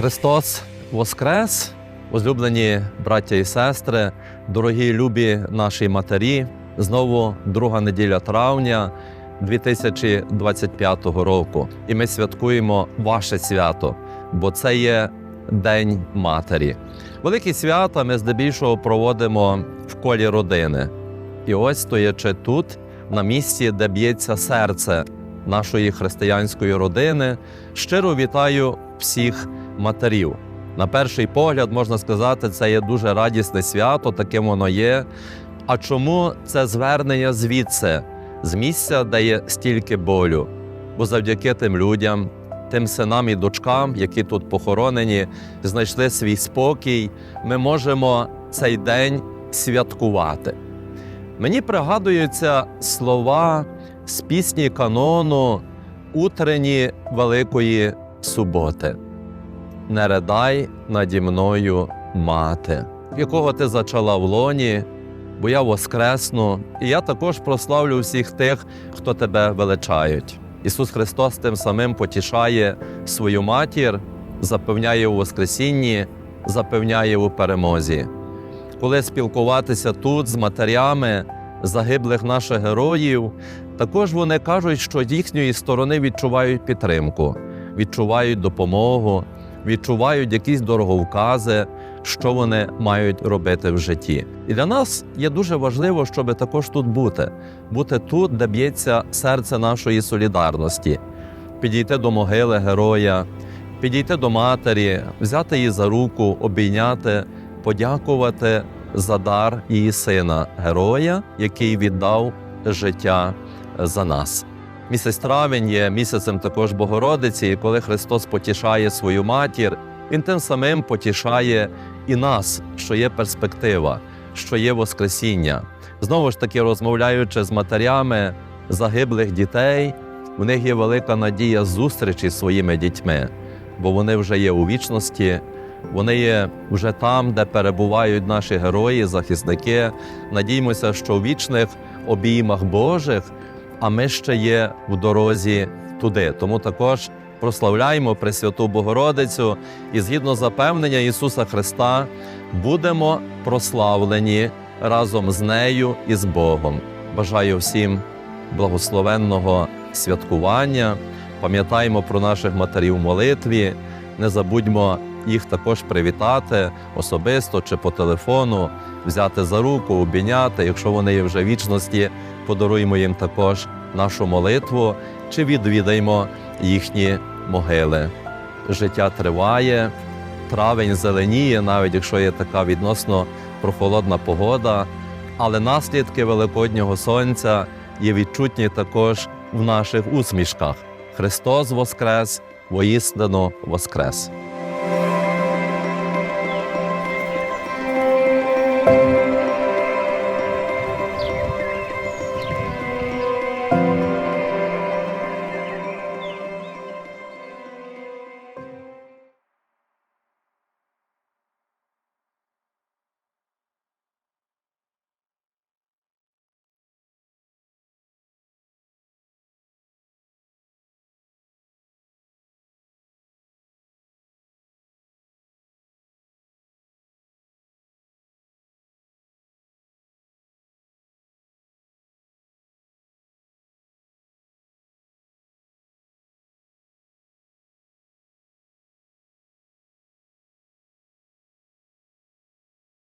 Христос Воскрес, возлюблені браття і сестри, дорогі любі наші матері. Знову друга неділя травня 2025 року. І ми святкуємо ваше свято, бо це є День Матері. Великі свята ми здебільшого проводимо в колі родини. І ось стоячи тут, на місці, де б'ється серце нашої християнської родини, щиро вітаю всіх матерів. На перший погляд, можна сказати, це є дуже радісне свято, таким воно є. А чому це звернення звідси, з місця, де є стільки болю? Бо завдяки тим людям, тим синам і дочкам, які тут похоронені, знайшли свій спокій, ми можемо цей день святкувати. Мені пригадуються слова з пісні канону Утрені Великої суботи. Не ридай наді мною, мати, якого ти зачала в лоні, бо я воскресну, і я також прославлю всіх тих, хто тебе величають. Ісус Христос тим самим потішає свою матір, запевняє у Воскресінні, запевняє у перемозі. Коли спілкуватися тут з матерями загиблих наших героїв, також вони кажуть, що з їхньої сторони відчувають підтримку, відчувають допомогу, відчувають якісь дороговкази, що вони мають робити в житті. І для нас є дуже важливо, щоб також тут бути, бути тут, де б'ється серце нашої солідарності, підійти до могили героя, підійти до матері, взяти її за руку, обійняти, подякувати за дар її сина, героя, який віддав життя за нас. Місяць травень є місяцем також Богородиці, і коли Христос потішає свою матір, Він тим самим потішає і нас, що є перспектива, що є Воскресіння. Знову ж таки, розмовляючи з матерями загиблих дітей, в них є велика надія зустрічі з своїми дітьми, бо вони вже є у вічності, вони є вже там, де перебувають наші герої, захисники. Надіймося, що у вічних обіймах Божих, а ми ще є в дорозі туди. Тому також прославляємо Пресвяту Богородицю і згідно запевнення Ісуса Христа будемо прославлені разом з нею і з Богом. Бажаю всім благословенного святкування. Пам'ятаємо про наших матерів в молитві, не забудьмо їх також привітати особисто чи по телефону, взяти за руку, обійняти. Якщо вони є вже вічності, подаруємо їм також нашу молитву чи відвідаймо їхні могили. Життя триває, травень зеленіє, навіть якщо є така відносно прохолодна погода, але наслідки великоднього сонця є відчутні також в наших усмішках. Христос Воскрес, воістину Воскрес!